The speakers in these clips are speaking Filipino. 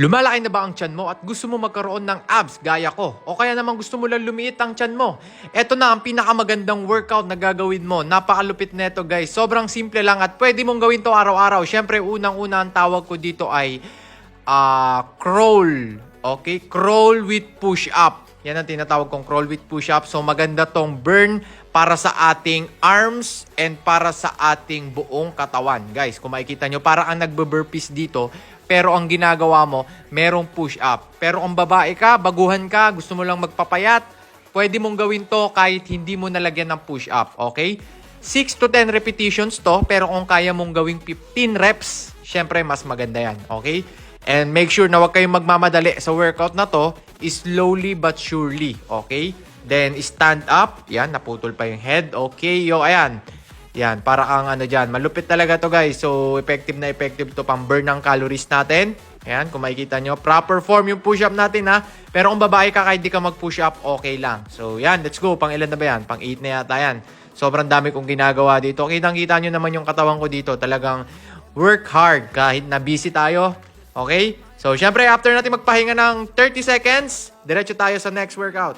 Lumalaki na ba ang tiyan mo at gusto mo magkaroon ng abs gaya ko? O kaya naman gusto mo lang lumiit ang tiyan mo? Ito na ang pinakamagandang workout na gagawin mo. Napakalupit neto guys. Sobrang simple lang at pwede mong gawin to araw-araw. Siyempre unang-una ang tawag ko dito ay ah, crawl. Okay? Crawl with push-up. Yan ang tinatawag kong crawl with push-up. So maganda tong burn para sa ating arms and para sa ating buong katawan. Guys, kung makikita nyo, para ang nagbe-burpees dito, pero ang ginagawa mo, merong push-up. Pero kung babae ka, baguhan ka, gusto mo lang magpapayat, pwede mong gawin to kahit hindi mo nalagyan ng push-up. Okay? 6 to 10 repetitions to, pero kung kaya mong gawing 15 reps, syempre mas maganda yan. Okay? And make sure na huwag kayong magmamadali sa workout na to, slowly but surely. Okay? Then, stand up. Yan, naputol pa yung head. Okay, yo, ayan. Yan, para kang ano dyan. Malupit talaga to guys. So, effective na effective to pang burn ng calories natin. Ayan, kung makikita nyo. Proper form yung push-up natin ha. Pero kung babae ka kahit di ka mag-push up, okay lang. So, yan, let's go. Pang ilan na ba yan? Pang 8 na yata yan. Sobrang dami kong ginagawa dito. Kitang-kita nyo naman yung katawan ko dito. Talagang work hard kahit na busy tayo. Okay? So, syempre, after natin magpahinga ng 30 seconds, diretso tayo sa next workout.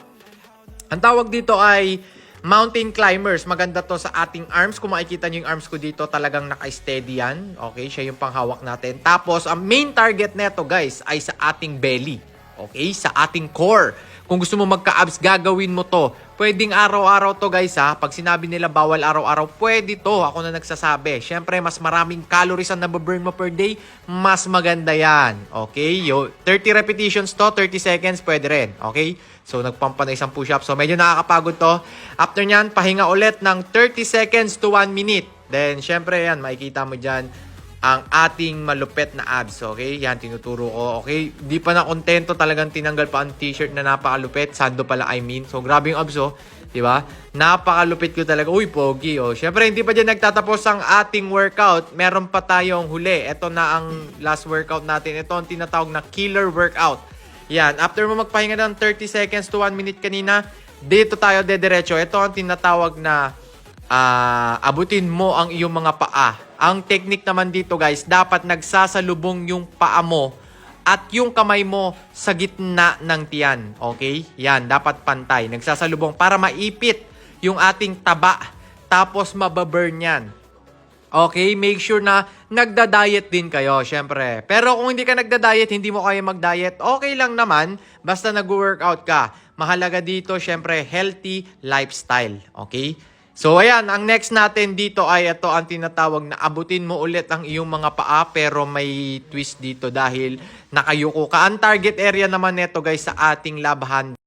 Ang tawag dito ay mountain climbers. Maganda to sa ating arms. Kung makikita nyo yung arms ko dito, talagang naka-steady yan. Okay, siya yung panghawak natin. Tapos, ang main target neto guys ay sa ating belly. Okay, sa ating core. Kung gusto mo magka-abs, gagawin mo to. Pwedeng araw-araw to guys ha. Pag sinabi nila bawal araw-araw, pwede to. Ako na nagsasabi. Siyempre, mas maraming calories ang nababurn mo per day, mas maganda yan. Okay? Yo, 30 repetitions to, 30 seconds, pwede rin. Okay? So, nagpampa na isang push-up. So, medyo nakakapagod to. After nyan, pahinga ulit ng 30 seconds to 1 minute. Then, syempre yan, makikita mo dyan ang ating malupet na abs. Okay? Yan, tinuturo ko. Okay? Di pa na kontento talagang tinanggal pa ang t-shirt na napakalupit. Sando pala, I mean. So, grabe yung abs, oh. Di ba? Napakalupit ko talaga. Uy, pogi, oh. Syempre, hindi pa dyan nagtatapos ang ating workout. Meron pa tayong huli. Ito na ang last workout natin. Ito ang tinatawag na killer workout. Yan. After mo magpahinga ng 30 seconds to 1 minute kanina, dito tayo dediretso. Ito ang tinatawag na ah, abutin mo ang iyong mga paa. Ang technique naman dito guys, dapat nagsasalubong yung paa mo at yung kamay mo sa gitna ng tiyan. Okay? Yan, dapat pantay. Nagsasalubong para maipit yung ating taba tapos mababurn yan. Okay, make sure na nagda-diet din kayo, syempre. Pero kung hindi ka nagda-diet, hindi mo kaya mag-diet, okay lang naman, basta nag-workout ka. Mahalaga dito, syempre, healthy lifestyle. Okay? So, ayan, ang next natin dito ay ito ang tinatawag na abutin mo ulit ang iyong mga paa pero may twist dito dahil nakayuko ka. Ang target area naman nito guys sa ating labahan